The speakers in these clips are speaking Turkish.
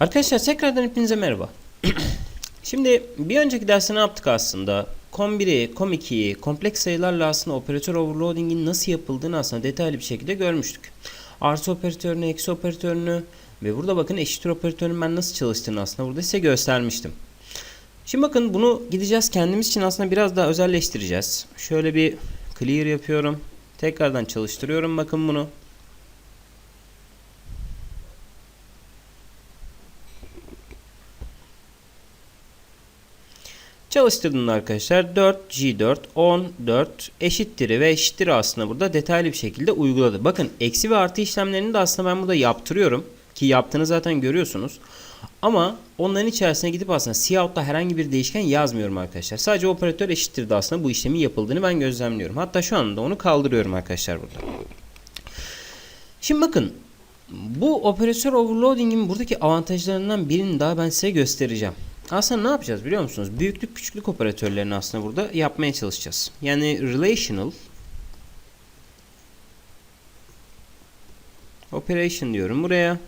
Arkadaşlar tekrardan hepinize merhaba. Şimdi bir önceki derste ne yaptık aslında? Com1'i, Com2'yi, kompleks sayılarla aslında operatör overloading'in nasıl yapıldığını aslında detaylı bir şekilde görmüştük. Artı operatörünü, eksi operatörünü ve burada bakın eşittir operatörünün ben nasıl çalıştığını aslında burada size göstermiştim. Şimdi bakın bunu gideceğiz kendimiz için aslında biraz daha özelleştireceğiz. Şöyle bir clear yapıyorum. Tekrardan çalıştırıyorum bakın bunu. Çalıştırdığında arkadaşlar 4 G4 14 eşittir ve eşittir aslında burada detaylı bir şekilde uyguladı. Bakın eksi ve artı işlemlerini de aslında ben burada yaptırıyorum ki yaptığını zaten görüyorsunuz. Ama onların içerisine gidip aslında cout'ta herhangi bir değişken yazmıyorum arkadaşlar. Sadece operatör eşittir de aslında bu işlemin yapıldığını ben gözlemliyorum. Hatta şu anda onu kaldırıyorum arkadaşlar burada. Şimdi bakın bu operatör overloading'in buradaki avantajlarından birini daha ben size göstereceğim. Aslında ne yapacağız biliyor musunuz? Büyüklük küçüklük operatörlerini aslında burada yapmaya çalışacağız. Yani relational operation diyorum buraya.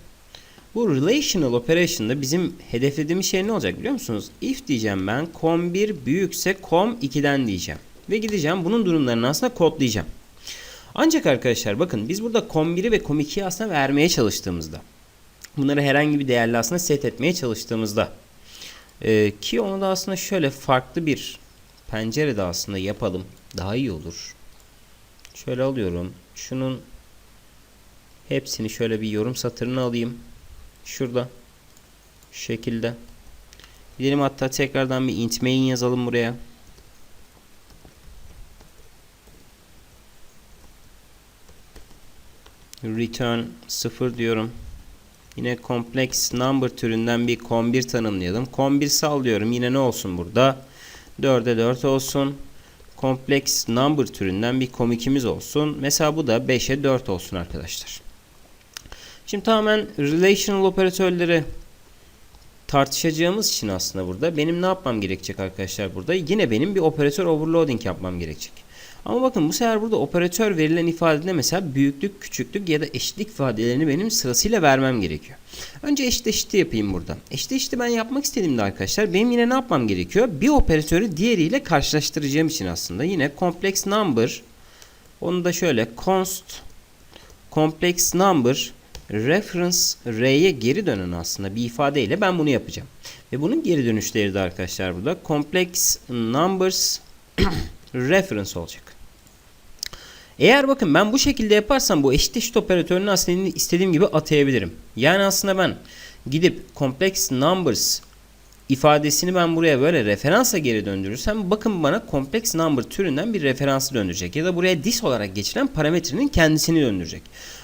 Bu relational operation'da bizim hedeflediğimiz şey ne olacak biliyor musunuz? If diyeceğim ben com1 büyükse com2'den diyeceğim. Ve gideceğim bunun durumlarını aslında kodlayacağım. Ancak arkadaşlar bakın biz burada com1'i ve com2'yi aslında vermeye çalıştığımızda bunları herhangi bir değerle aslında set etmeye çalıştığımızda ee, ki onu da aslında şöyle farklı bir pencerede aslında yapalım. Daha iyi olur. Şöyle alıyorum. Şunun hepsini şöyle bir yorum satırına alayım. Şurada. Şu şekilde. Gidelim hatta tekrardan bir int main yazalım buraya. Return 0 diyorum. Yine complex number türünden bir com1 tanımlayalım. Com1 sallıyorum. Yine ne olsun burada? 4'e 4 olsun. Complex number türünden bir com2'miz olsun. Mesela bu da 5'e 4 olsun arkadaşlar. Şimdi tamamen relational operatörleri tartışacağımız için aslında burada benim ne yapmam gerekecek arkadaşlar burada? Yine benim bir operatör overloading yapmam gerekecek. Ama bakın bu sefer burada operatör verilen ifadede mesela büyüklük, küçüklük ya da eşitlik ifadelerini benim sırasıyla vermem gerekiyor. Önce eşit eşiti yapayım burada. Eşit eşiti ben yapmak istediğimde arkadaşlar benim yine ne yapmam gerekiyor? Bir operatörü diğeriyle karşılaştıracağım için aslında yine complex number onu da şöyle const complex number reference r'ye geri dönen aslında bir ifadeyle ben bunu yapacağım. Ve bunun geri dönüşleri de arkadaşlar burada complex numbers reference olacak. Eğer bakın ben bu şekilde yaparsam bu eşit eşit operatörünü aslında istediğim gibi atayabilirim. Yani aslında ben gidip complex numbers ifadesini ben buraya böyle referansa geri döndürürsem bakın bana complex number türünden bir referansı döndürecek. Ya da buraya dis olarak geçiren parametrenin kendisini döndürecek.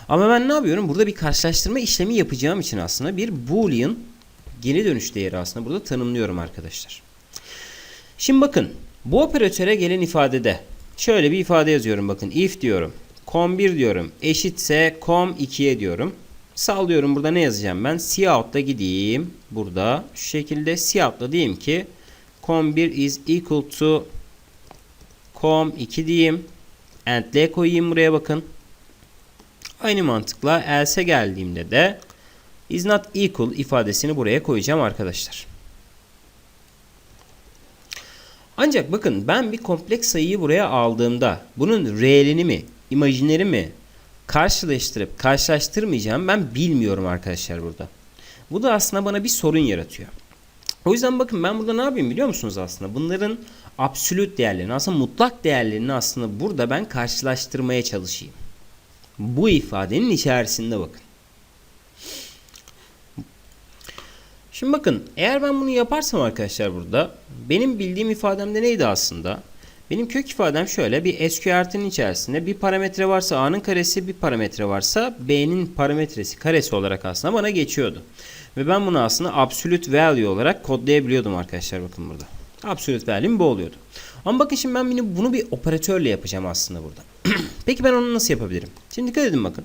Ama ben ne yapıyorum? Burada bir karşılaştırma işlemi yapacağım için aslında bir boolean geri dönüş değeri aslında burada tanımlıyorum arkadaşlar. Şimdi bakın bu operatöre gelen ifadede şöyle bir ifade yazıyorum bakın. İf diyorum com1 diyorum. Eşitse com2'ye diyorum. Sallıyorum burada ne yazacağım ben? Cout'ta gideyim. Burada şu şekilde cout'ta diyeyim ki com1 is equal to com2 diyeyim. And l koyayım buraya bakın. Aynı mantıkla else geldiğimde de is not equal ifadesini buraya koyacağım arkadaşlar. Ancak bakın ben bir kompleks sayıyı buraya aldığımda bunun reelini mi, imajineri mi karşılaştırıp karşılaştırmayacağım ben bilmiyorum arkadaşlar burada. Bu da aslında bana bir sorun yaratıyor. O yüzden bakın ben burada ne yapayım biliyor musunuz aslında? Bunların absolut değerlerini aslında mutlak değerlerini aslında burada ben karşılaştırmaya çalışayım. Bu ifadenin içerisinde bakın. Şimdi bakın eğer ben bunu yaparsam arkadaşlar burada benim bildiğim ifademde neydi aslında? Benim kök ifadem şöyle bir SQRT'nin içerisinde bir parametre varsa A'nın karesi bir parametre varsa B'nin parametresi karesi olarak aslında bana geçiyordu. Ve ben bunu aslında absolute value olarak kodlayabiliyordum arkadaşlar bakın burada. Absolute value'm bu oluyordu. Ama bakın şimdi ben bunu bir operatörle yapacağım aslında burada. Peki ben onu nasıl yapabilirim? Şimdi dikkat edin bakın.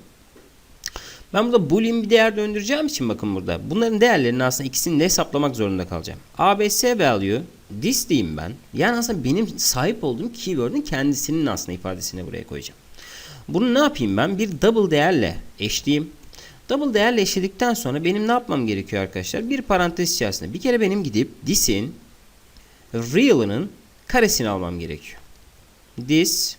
Ben burada boolean bir değer döndüreceğim için bakın burada. Bunların değerlerini aslında ikisini de hesaplamak zorunda kalacağım. abs value this diyeyim ben. Yani aslında benim sahip olduğum keyword'ün kendisinin aslında ifadesini buraya koyacağım. Bunu ne yapayım ben? Bir double değerle eşleyeyim. Double değerle eşledikten sonra benim ne yapmam gerekiyor arkadaşlar? Bir parantez içerisinde bir kere benim gidip this'in real'ının karesini almam gerekiyor. This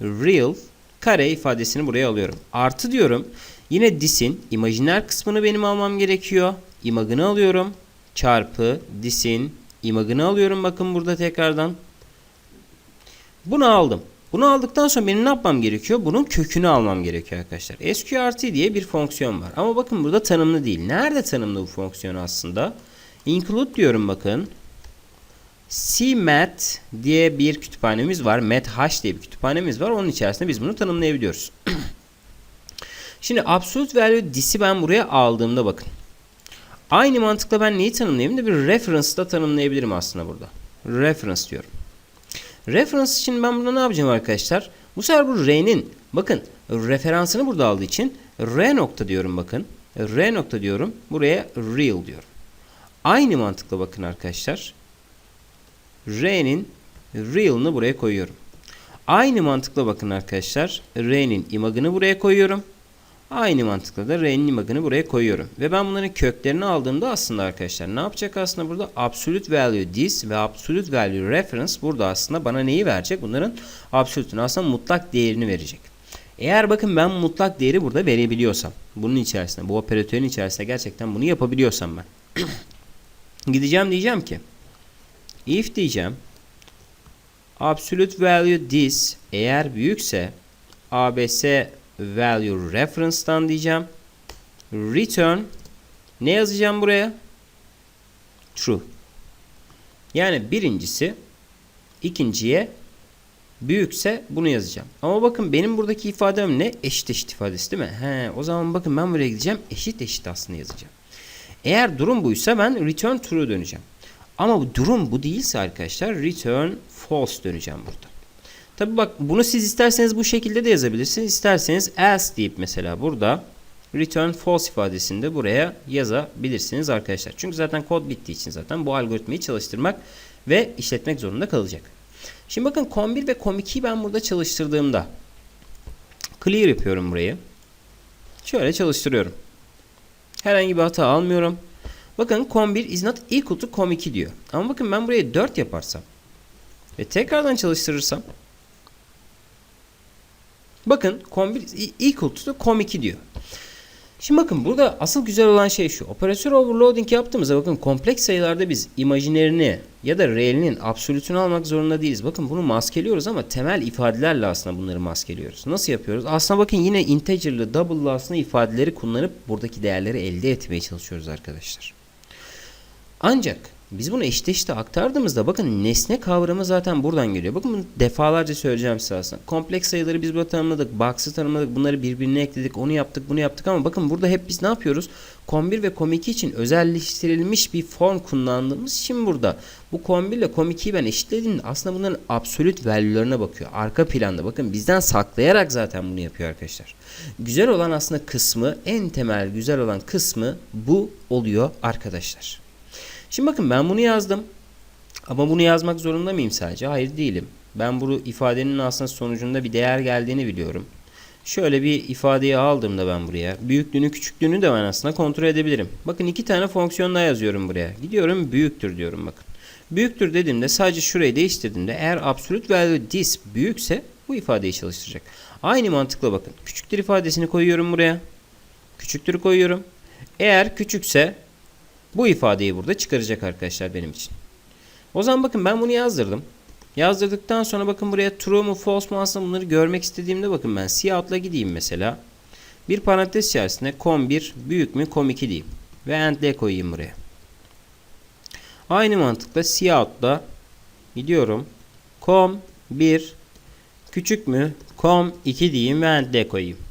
real kare ifadesini buraya alıyorum. Artı diyorum. Yine this'in imajiner kısmını benim almam gerekiyor. Imagını alıyorum. Çarpı this'in imagını alıyorum. Bakın burada tekrardan. Bunu aldım. Bunu aldıktan sonra benim ne yapmam gerekiyor? Bunun kökünü almam gerekiyor arkadaşlar. SQRT diye bir fonksiyon var. Ama bakın burada tanımlı değil. Nerede tanımlı bu fonksiyon aslında? Include diyorum bakın. CMAT diye bir kütüphanemiz var. MATH diye bir kütüphanemiz var. Onun içerisinde biz bunu tanımlayabiliyoruz. Şimdi absolute value dis'i ben buraya aldığımda bakın. Aynı mantıkla ben neyi tanımlayayım da bir reference da tanımlayabilirim aslında burada. Reference diyorum. Reference için ben burada ne yapacağım arkadaşlar? Bu sefer bu R'nin bakın referansını burada aldığı için R nokta diyorum bakın. R nokta diyorum. Buraya real diyorum. Aynı mantıkla bakın arkadaşlar. R'nin real'ını buraya koyuyorum. Aynı mantıkla bakın arkadaşlar. R'nin imagını buraya koyuyorum. Aynı mantıkla da R'nin imagını buraya koyuyorum. Ve ben bunların köklerini aldığımda aslında arkadaşlar ne yapacak aslında burada? Absolute value this ve absolute value reference burada aslında bana neyi verecek? Bunların absolute'ünü aslında mutlak değerini verecek. Eğer bakın ben mutlak değeri burada verebiliyorsam, bunun içerisinde, bu operatörün içerisinde gerçekten bunu yapabiliyorsam ben. Gideceğim diyeceğim ki if diyeceğim absolute value this eğer büyükse abs value reference'dan diyeceğim. Return ne yazacağım buraya? True. Yani birincisi ikinciye büyükse bunu yazacağım. Ama bakın benim buradaki ifadem ne? Eşit eşit ifadesi değil mi? He, o zaman bakın ben buraya gideceğim. Eşit eşit aslında yazacağım. Eğer durum buysa ben return true döneceğim. Ama durum bu değilse arkadaşlar return false döneceğim burada. Tabi bak bunu siz isterseniz bu şekilde de yazabilirsiniz. İsterseniz else deyip mesela burada return false ifadesini de buraya yazabilirsiniz arkadaşlar. Çünkü zaten kod bittiği için zaten bu algoritmayı çalıştırmak ve işletmek zorunda kalacak. Şimdi bakın com1 ve com2'yi ben burada çalıştırdığımda clear yapıyorum burayı. Şöyle çalıştırıyorum. Herhangi bir hata almıyorum. Bakın com1 is not equal to com2 diyor. Ama bakın ben buraya 4 yaparsam ve tekrardan çalıştırırsam Bakın com1 equal to com2 diyor. Şimdi bakın burada asıl güzel olan şey şu. Operatör overloading yaptığımızda bakın kompleks sayılarda biz imajinerini ya da realinin absolutunu almak zorunda değiliz. Bakın bunu maskeliyoruz ama temel ifadelerle aslında bunları maskeliyoruz. Nasıl yapıyoruz? Aslında bakın yine integer'lı, double'lı aslında ifadeleri kullanıp buradaki değerleri elde etmeye çalışıyoruz arkadaşlar. Ancak biz bunu eşit eşite aktardığımızda bakın nesne kavramı zaten buradan geliyor. Bakın bunu defalarca söyleyeceğim size aslında. Kompleks sayıları biz burada tanımladık. Box'ı tanımladık. Bunları birbirine ekledik. Onu yaptık bunu yaptık ama bakın burada hep biz ne yapıyoruz? Com1 ve Com2 için özelleştirilmiş bir form kullandığımız için burada. Bu Com1 ile Com2'yi ben eşitlediğimde aslında bunların absolute value'larına bakıyor. Arka planda bakın bizden saklayarak zaten bunu yapıyor arkadaşlar. Güzel olan aslında kısmı en temel güzel olan kısmı bu oluyor arkadaşlar. Şimdi bakın ben bunu yazdım. Ama bunu yazmak zorunda mıyım sadece? Hayır değilim. Ben bu ifadenin aslında sonucunda bir değer geldiğini biliyorum. Şöyle bir ifadeyi aldığımda ben buraya. Büyüklüğünü küçüklüğünü de ben aslında kontrol edebilirim. Bakın iki tane fonksiyon daha yazıyorum buraya. Gidiyorum büyüktür diyorum bakın. Büyüktür dediğimde sadece şurayı değiştirdiğimde eğer absolute value this büyükse bu ifadeyi çalıştıracak. Aynı mantıkla bakın. Küçüktür ifadesini koyuyorum buraya. Küçüktür koyuyorum. Eğer küçükse bu ifadeyi burada çıkaracak arkadaşlar benim için. O zaman bakın ben bunu yazdırdım. Yazdırdıktan sonra bakın buraya true mu false mu aslında bunları görmek istediğimde bakın ben cout'la gideyim mesela. Bir parantez içerisinde com1 büyük mü com2 diyeyim. Ve end'le koyayım buraya. Aynı mantıkla cout'la gidiyorum. com1 küçük mü com2 diyeyim ve end'le koyayım.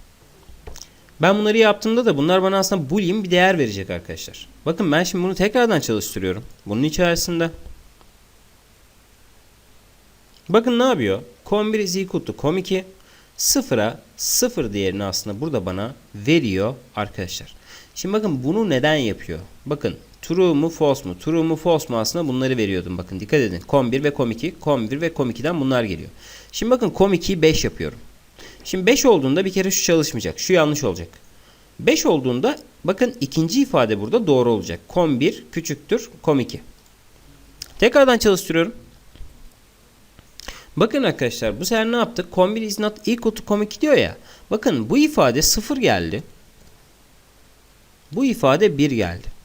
Ben bunları yaptığımda da bunlar bana aslında boolean bir değer verecek arkadaşlar. Bakın ben şimdi bunu tekrardan çalıştırıyorum. Bunun içerisinde. Bakın ne yapıyor? Com1 is equal to com2. Sıfıra sıfır değerini aslında burada bana veriyor arkadaşlar. Şimdi bakın bunu neden yapıyor? Bakın true mu false mu? True mu false mu aslında bunları veriyordum. Bakın dikkat edin. Com1 ve com2. Com1 ve com2'den bunlar geliyor. Şimdi bakın com2'yi 5 yapıyorum. Şimdi 5 olduğunda bir kere şu çalışmayacak. Şu yanlış olacak. 5 olduğunda bakın ikinci ifade burada doğru olacak. Kom 1 küçüktür kom 2. Tekrardan çalıştırıyorum. Bakın arkadaşlar bu sefer ne yaptık? Com 1 is not equal to com 2 diyor ya. Bakın bu ifade 0 geldi. Bu ifade 1 geldi.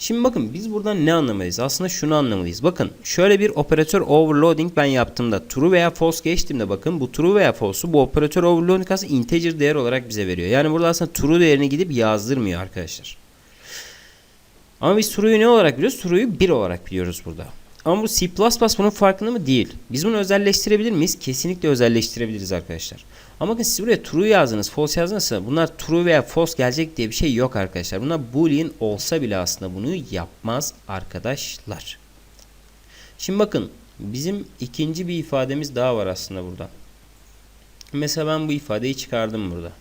Şimdi bakın biz buradan ne anlamalıyız? Aslında şunu anlamalıyız. Bakın şöyle bir operatör overloading ben yaptığımda true veya false geçtiğimde bakın bu true veya false'u bu operatör overloading aslında integer değer olarak bize veriyor. Yani burada aslında true değerini gidip yazdırmıyor arkadaşlar. Ama biz true'yu ne olarak biliyoruz? True'yu 1 olarak biliyoruz burada. Ama bu C++ bunun farkında mı? Değil. Biz bunu özelleştirebilir miyiz? Kesinlikle özelleştirebiliriz arkadaşlar. Ama bakın siz buraya true yazdınız, false yazdınızsa bunlar true veya false gelecek diye bir şey yok arkadaşlar. Bunlar boolean olsa bile aslında bunu yapmaz arkadaşlar. Şimdi bakın bizim ikinci bir ifademiz daha var aslında burada. Mesela ben bu ifadeyi çıkardım burada.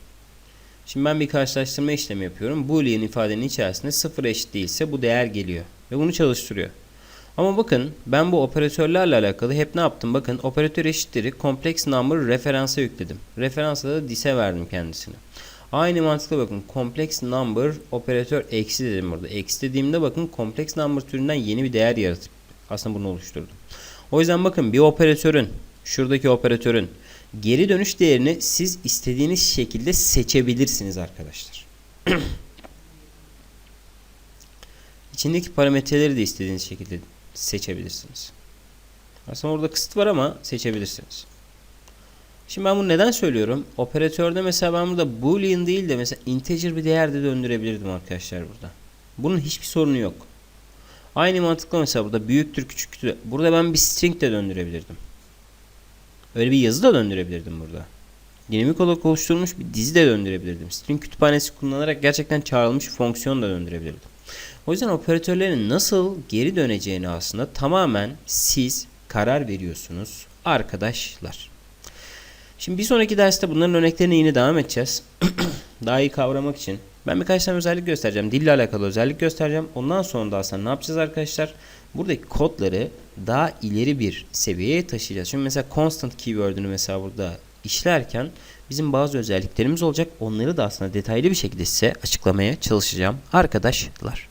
Şimdi ben bir karşılaştırma işlemi yapıyorum. Boolean ifadenin içerisinde sıfır eşit değilse bu değer geliyor. Ve bunu çalıştırıyor. Ama bakın ben bu operatörlerle alakalı hep ne yaptım? Bakın operatör eşitleri complex number referansa yükledim. Referansa da dis'e verdim kendisini. Aynı mantıkla bakın complex number operatör eksi dedim burada. Eksi dediğimde bakın complex number türünden yeni bir değer yaratıp aslında bunu oluşturdum. O yüzden bakın bir operatörün şuradaki operatörün geri dönüş değerini siz istediğiniz şekilde seçebilirsiniz arkadaşlar. İçindeki parametreleri de istediğiniz şekilde seçebilirsiniz. Aslında orada kısıt var ama seçebilirsiniz. Şimdi ben bunu neden söylüyorum? Operatörde mesela ben burada boolean değil de mesela integer bir değer de döndürebilirdim arkadaşlar burada. Bunun hiçbir sorunu yok. Aynı mantıkla mesela burada büyüktür küçüktür. Burada ben bir string de döndürebilirdim. Öyle bir yazı da döndürebilirdim burada. Dinamik olarak oluşturulmuş bir dizi de döndürebilirdim. String kütüphanesi kullanarak gerçekten çağrılmış fonksiyon da döndürebilirdim. O yüzden operatörlerin nasıl geri döneceğini aslında tamamen siz karar veriyorsunuz arkadaşlar. Şimdi bir sonraki derste bunların örneklerine yine devam edeceğiz. Daha iyi kavramak için. Ben birkaç tane özellik göstereceğim. Dille alakalı özellik göstereceğim. Ondan sonra da aslında ne yapacağız arkadaşlar? Buradaki kodları daha ileri bir seviyeye taşıyacağız. Şimdi mesela constant keyword'ünü mesela burada işlerken bizim bazı özelliklerimiz olacak. Onları da aslında detaylı bir şekilde size açıklamaya çalışacağım arkadaşlar.